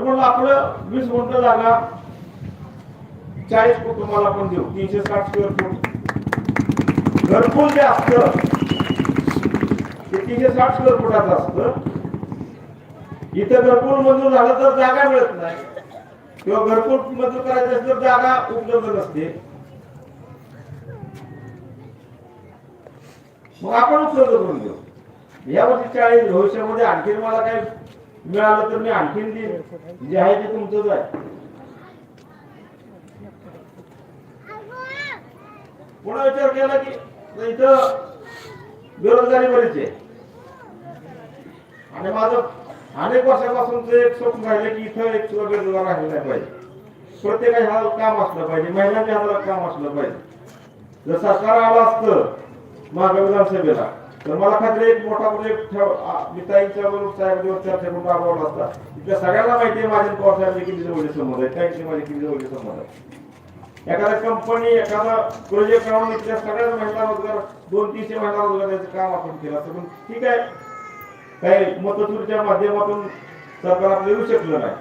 तर म्हणलं आपलं वीस गुंठ जागा चाळीस तुम्हाला आपण देऊ तीनशे साठ स्क्वेअर फूट घरकुल जे असतं ते तीनशे साठ स्क्वेअर फुटाचं असत. इथं घरकुल मंजूर झालं तर जागा मिळत नाही. किंवा घरकुल मंजूर करायचं असेल तर जागा उपलब्ध नसते. मग आपण उपलब्ध करून देऊ. या वर्षी चाळीस भविष्यामध्ये आणखीन मला काही मिळालं तर मी आणखीन देईन जे आहे ते तुमचंच आहे. पुन्हा विचार केला की इथं बेरोजगारी बरीच आहे. आणि माझं अनेक वर्षापासूनच एक स्वप्न राहिलं की इथं एक सुद्धा बेरोजगार राहिला नाही पाहिजे. प्रत्येकाच्या हातात काम असलं पाहिजे महिलांनी हाताला काम असलं पाहिजे. जर सरकार आलं असतं मागे विधानसभेला तर मला खात्री एक मोठा प्रोजेक्ट मिताईंच्या मी ताईंच्या बरोबर साहेबांवर चर्चा करून राबवला असता इथल्या सगळ्यांना माहिती आहे माझे पवार साहेबांचे किती जवळचे संबंध आहेत? त्यांचे माझे किती जवळचे संबंध आहेत? एखादा कंपनी एखादा प्रोजेक्ट राहून इथल्या सगळ्या महिला रोजगार दोन तीनशे महिला रोजगार काम आपण केलं असतं. पण ठीक आहे काही मतचुरीच्या माध्यमातून सरकार आपलं येऊ शकलं नाही.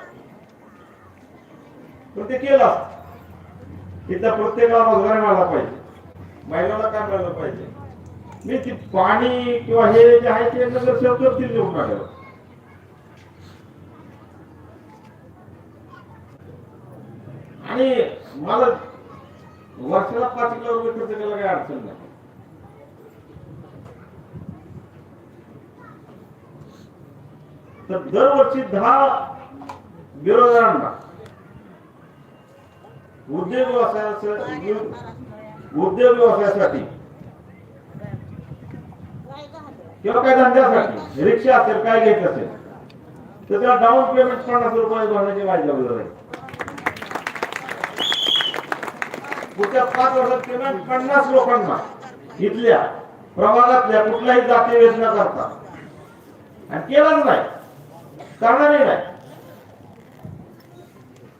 पण ते केलं असतं. इथं प्रत्येकाला रोजगार मिळाला पाहिजे. महिलाला काम मिळालं पाहिजे. मी ती पाणी किंवा हे जे आहे ते नगरसेवक करतील निवडून आल्यावर आणि मला वर्षाला पाच हजार रुपये खर्च करायला काही अडचण नाही. तर दरवर्षी दहा बेरोजगारांना उद्योग व्यवसायाचं उद्योग व्यवसायासाठी. किंवा काही धंद्यासाठी. रिक्षा असेल काय घ्यायचं असेल. तर त्याला डाऊन पेमेंट पन्नास रुपये भरण्याची माझी जबाबदारी आहे पुढच्या पाच वर्षात पेमेंट पन्नास लोकांना इथल्या प्रभागातल्या कुठल्याही जाती वेचना करता. आणि केलाच नाही. करणारही नाही.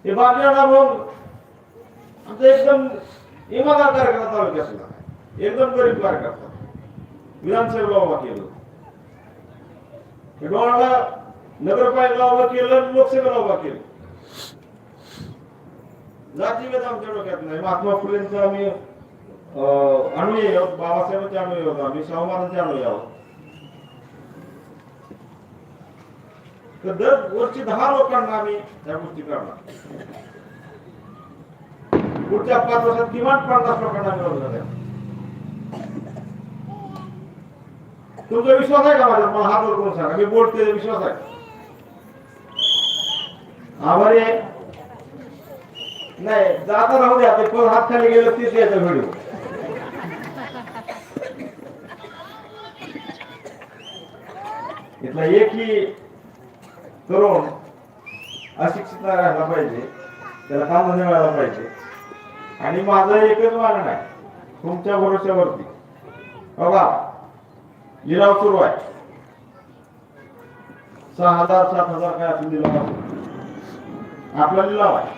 ते बातम्यांना मग आमचा एकदम इमानदार कार्यक्रम तालुक्यातला एकदम गरीब कार्यकर्ता. विधानसभेला उभा केलं. डोळाला नगरपालिकेला उभा केलं लोकसभेला उभा केलं. जातीभेद आमच्या डोक्यात नाही. महात्मा फुलेंचं आम्ही अं, अनुयायी आहोत. बाबासाहेबांचे अनुयायी आहोत. आम्ही शाहू महाराजांचे अनुयायी आहोत. तर दर वर्षी दहा लोकांना आम्ही त्या गोष्टी करणार. पुढच्या पाच वर्षात किमान पन्नास लोकांना आम्ही रोजगार तुमचा विश्वास आहे का माझा मला हात वर करून सांगा. मी बोलते विश्वास आहे. आभारी आहे. नाही जाता राहू द्या ते पण हात खाली गेलं तेच याचा व्हिडिओ इथला एकही तरुण अशिक्षित नाही राहिला पाहिजे. त्याला काम मिळायला पाहिजे. आणि माझं एकच मागणं आहे. तुमच्या भरोश्यावरती. बघा लिलाव सुरू आहे सहा हजार सात हजार काय असेल लिलाव आपला लिलाव आहे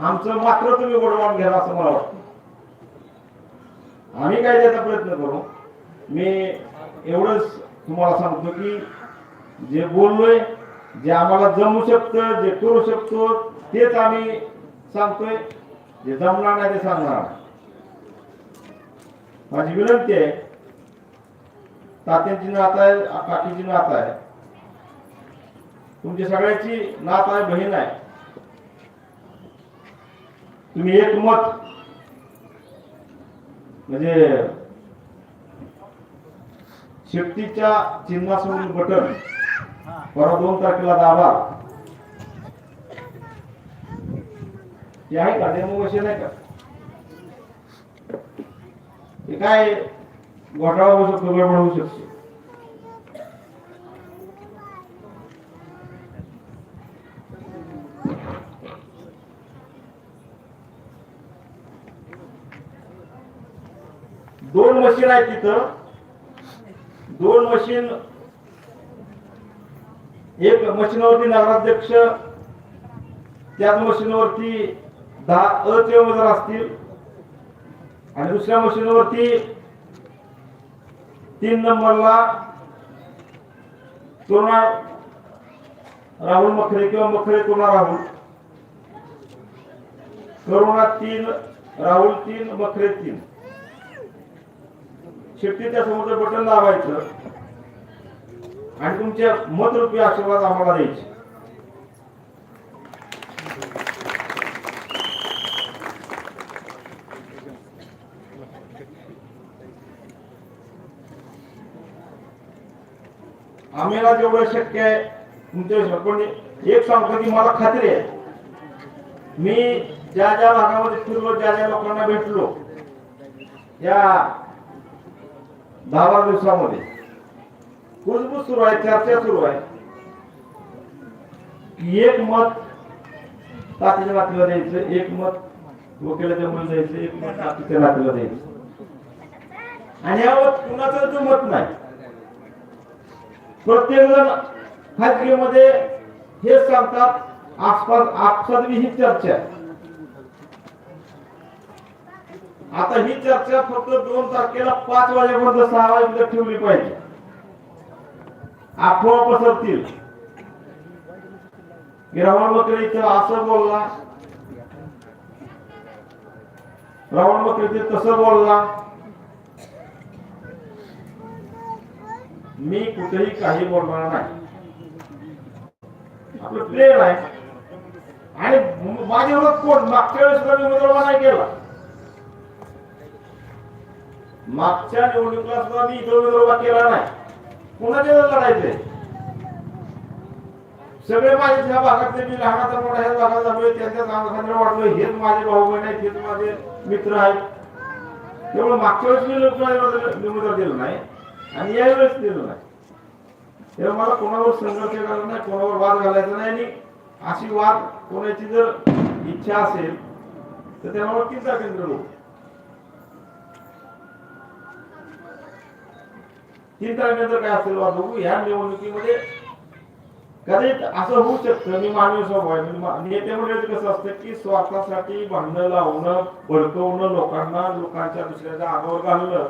आमचं मात्र तुम्ही गोडवान घ्या असं मला वाटतं. आम्ही काय त्याचा प्रयत्न करू? मी एवढंच तुम्हाला सांगतो की जे बोललोय जे आम्हाला जमू शकतं जे करू शकतो तेच आम्ही सांगतोय. जे जमणार नाही ते सांगणार माझी विनंती आहे तात्यांची नात आहे काकीची नात आहे. तुमची सगळ्याची नात आहे बहीण आहे. तुम्ही एक मत. म्हणजे शेपटीच्या चिन्हासमोर बटन. परवा दोन तारखेला दाबा. ते आहे का? डेमो आहे का? ते काय घोटाळा होऊ शकतो गडबड होऊ शकते दोन मशीन आहेत तिथं. दोन मशीन एक मशीनवरती नगराध्यक्ष त्याच मशीनवरती दहा अचे उमेदवार असतील. आणि दुसऱ्या मशीनवरती तीन नंबरला तोरणा राहुल मखरे किंवा मखरे करुणा राहुल. करुणा तीन राहुल तीन मखरे तीन. शेपटीच्या समोरचं बटन दाबायचं आणि तुमचे मतरूपी आशीर्वाद आम्हाला द्यायचे. आम्हाला जेवढं शक्य आहे तुमच्या पण एक सांगतो की मला खात्री आहे. मी ज्या ज्या भागामध्ये फिरलो ज्या ज्या लोकांना भेटलो या दहा बारा दिवसामध्ये कुजबूज सुरू आहे चर्चा सुरू आहे. एक मत तातीच्या नातीला द्यायचं एक मत वकिलाच्या मुलं द्यायचं एक मत तातीच्या नातीला द्यायचं. आणि यावर कुणाचं जो मत नाही. प्रत्येक जण खाजगीमध्ये हे सांगतात आसपास आपसात ही चर्चा आता ही चर्चा फक्त दोन तारखेला पाच वाजेपर्यंत सहा वाजेपर्यंत ठेवली पाहिजे. अफवा पसरतील. रावण बकरे इथं असं बोलला. रावण बकरे तसं बोलला. मी कुठेही काही बोलणार नाही. आपलं प्रेम आहे. आणि माझ्यावर कोण? मागच्या वेळेस मी उमेदवार नाही केला. मागच्या निवडणुकीला सुद्धा मी इथं उमेदवार केला नाही. कोणाच्या लढायचंय? सगळे माझे ह्या भागातले मी लहानाचा मोठा ह्या भागात झालोय त्यांच्या नावाखाली वाटलं हेच माझे भाऊ बहीण आहेत हेच माझे मित्र आहेत. त्यामुळे मागच्या वेळेस मी लोक उमेदवार दिलं नाही. आणि यावेळेस दिलं नाही तेव्हा मला कोणावर संघर्ष करायचा नाही कोणावर वाद घालायचा नाही. आणि अशी वाद कोणाची जर इच्छा असेल तर त्यावर चिंता केंद्र लोक चिंता केंद्र काय असेल वाद बघू. ह्या निवडणुकीमध्ये कदाचित असं होऊ शकतं. मी मानवी स्वभाव आहे. नेते म्हणजे कसं असतं की स्वार्थासाठी भांडणं लावणं भडकवणं लोकांना लोकांच्या दुसऱ्याच्या आगावर घालणं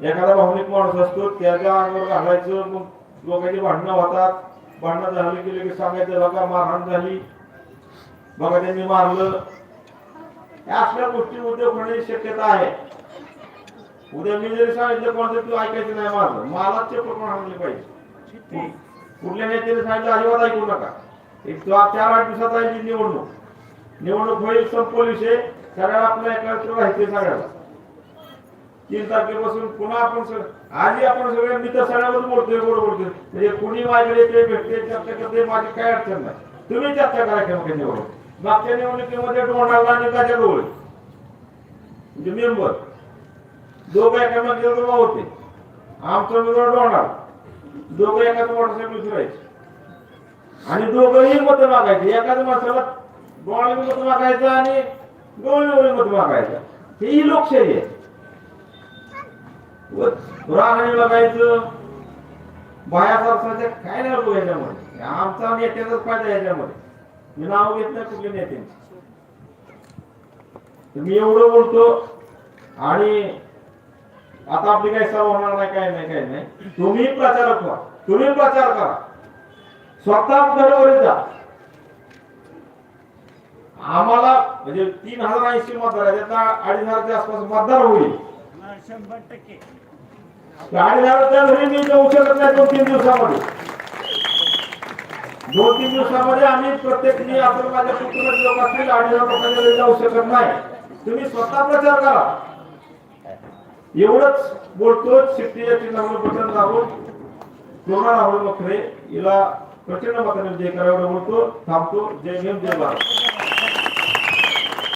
एखादा भावनिक माणूस असतो त्याच्या अंगावर घालायचं मग लोकांची भांडणं होतात. भांडणं झाली की लगेच सांगायचं बघा मारहाण झाली. बघा त्यांनी मारलं. या असल्या गोष्टी उद्या होण्याची शक्यता आहे. उद्या मी जरी सांगितलं कोणतं तू ऐकायचं नाही माझं. मलाच ते प्रमाण आणले पाहिजे. कुठल्या नेत्याने सांगितलं अजिबात ऐकू नका. एक तो चार आठ दिवसात आहे निवडणूक. निवडणूक होईल संपल विषय सगळ्याला आपल्या एका राहायचे सगळ्याला. तीन तारखेपासून पुन्हा आपण सगळं आधी आपण सगळे मित्र सगळ्यावर बोलतोय गोड बोलतोय. म्हणजे कुणी माझ्याकडे ते भेटते चर्चा करते माझी काय अडचण नाही. तुम्ही चर्चा करा केव्हा मागच्या निवडणुकीमध्ये डोनाल्ड आणि त्याच्या डोळे म्हणजे मेंबर. दोघं एकामेकांचे जवळ होते. आमचा उमेदवार डोनाल्ड दोघं एकाच मोटरसायकल फिरायचे आणि दोघंही मत मागायचे. एकाच माणसाला डोळ्याने मत मागायचं आणि डोळे मत मागायचं. ही लोकशाही आहे. राहणी बघायचं बाया सरसाच्या काय नाही बघू याच्यामध्ये आमचा नेत्याचाच फायदा याच्यामध्ये. मी नाव घेत नाही कुठल्या नेत्यांचे. मी एवढं बोलतो आणि आता आपली काही सर्व होणार नाही काय नाही काय नाही. तुम्ही प्रचारक व्हा. तुम्ही प्रचार करा. स्वतः घरोघरी जा. आम्हाला म्हणजे तीन हजार ऐंशी मतदार आहेत. त्यातला अडीच हजारच्या आसपास मतदार होईल. शंभर टक्के. घरी मी जाऊ शकत नाही दोन तीन दिवसामध्ये. दोन तीन दिवसामध्ये आम्ही प्रत्येक मी आपण माझ्या कुटुंबातील लोक असतील अडीच घरी जाऊ शकत नाही. तुम्ही स्वतः प्रचार करा. एवढंच बोलतो शिट्टीच्या चिन्हावर बटन दाबून. कोरोना राहुल मखरे हिला प्रचंड मताने विजय करा बोलतो. थांबतो. जय भीम जय भारत.